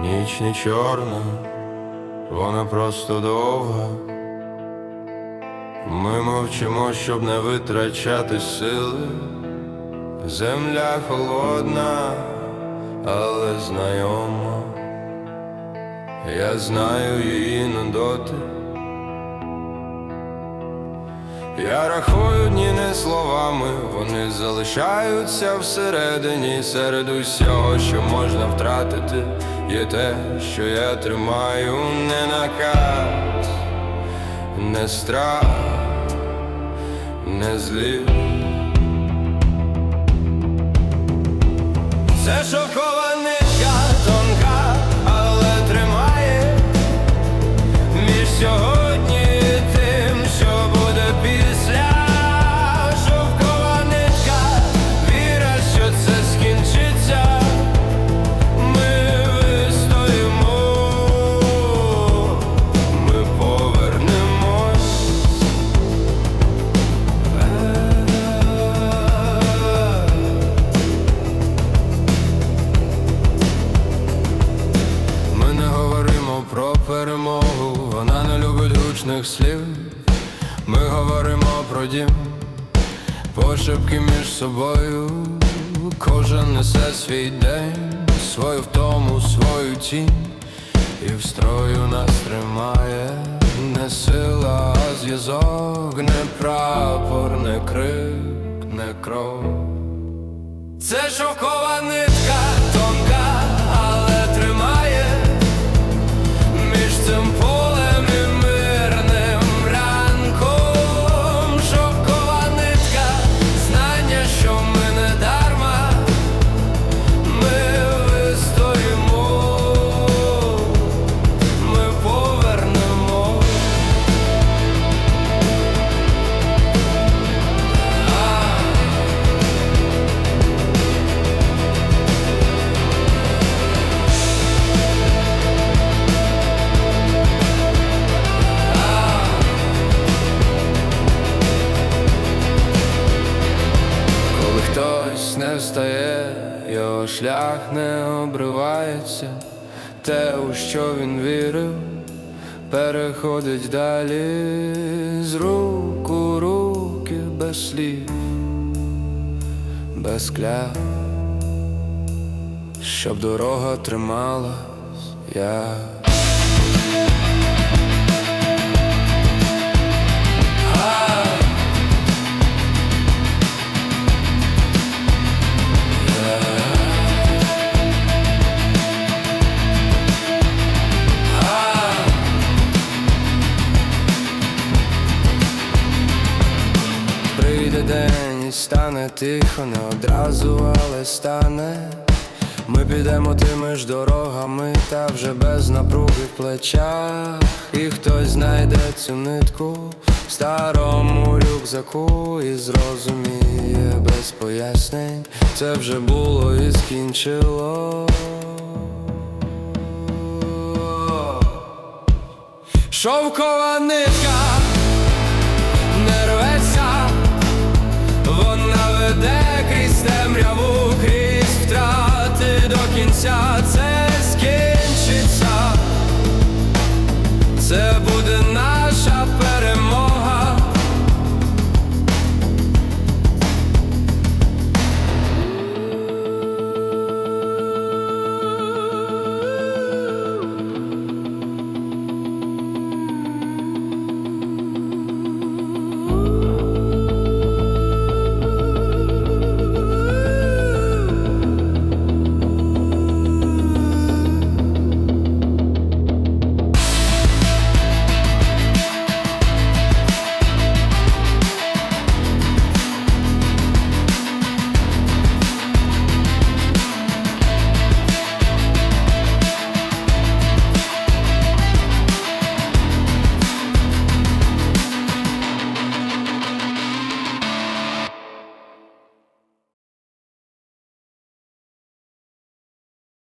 Ніч не чорна, вона просто довга. Ми мовчимо, щоб не витрачати сили. Земля холодна, але знайома. Я знаю її нудоти. Я рахую дні не словами, вони залишаються всередині серед усього, що можна втратити, є те, що я тримаю, не наказ, не страх, не злість. Це шовкова про перемогу, вона не любить гучних слів. Ми говоримо про дім, пошепки між собою. Кожен несе свій день, свою втому, свою тінь, і в строю нас тримає не сила, а зв'язок, не прапор, не крик, не кров. Це шовкова шлях не обривається, те, у що він вірив, переходить далі з рук у руки без слів, без кляв, щоб дорога трималась, я. Стане тихо, не одразу, але стане. Ми підемо тими ж дорогами, та вже без напруги в плечах. І хтось знайде цю нитку в старому рюкзаку і зрозуміє без пояснень. Це вже було і скінчило. Шовкова нитка sebou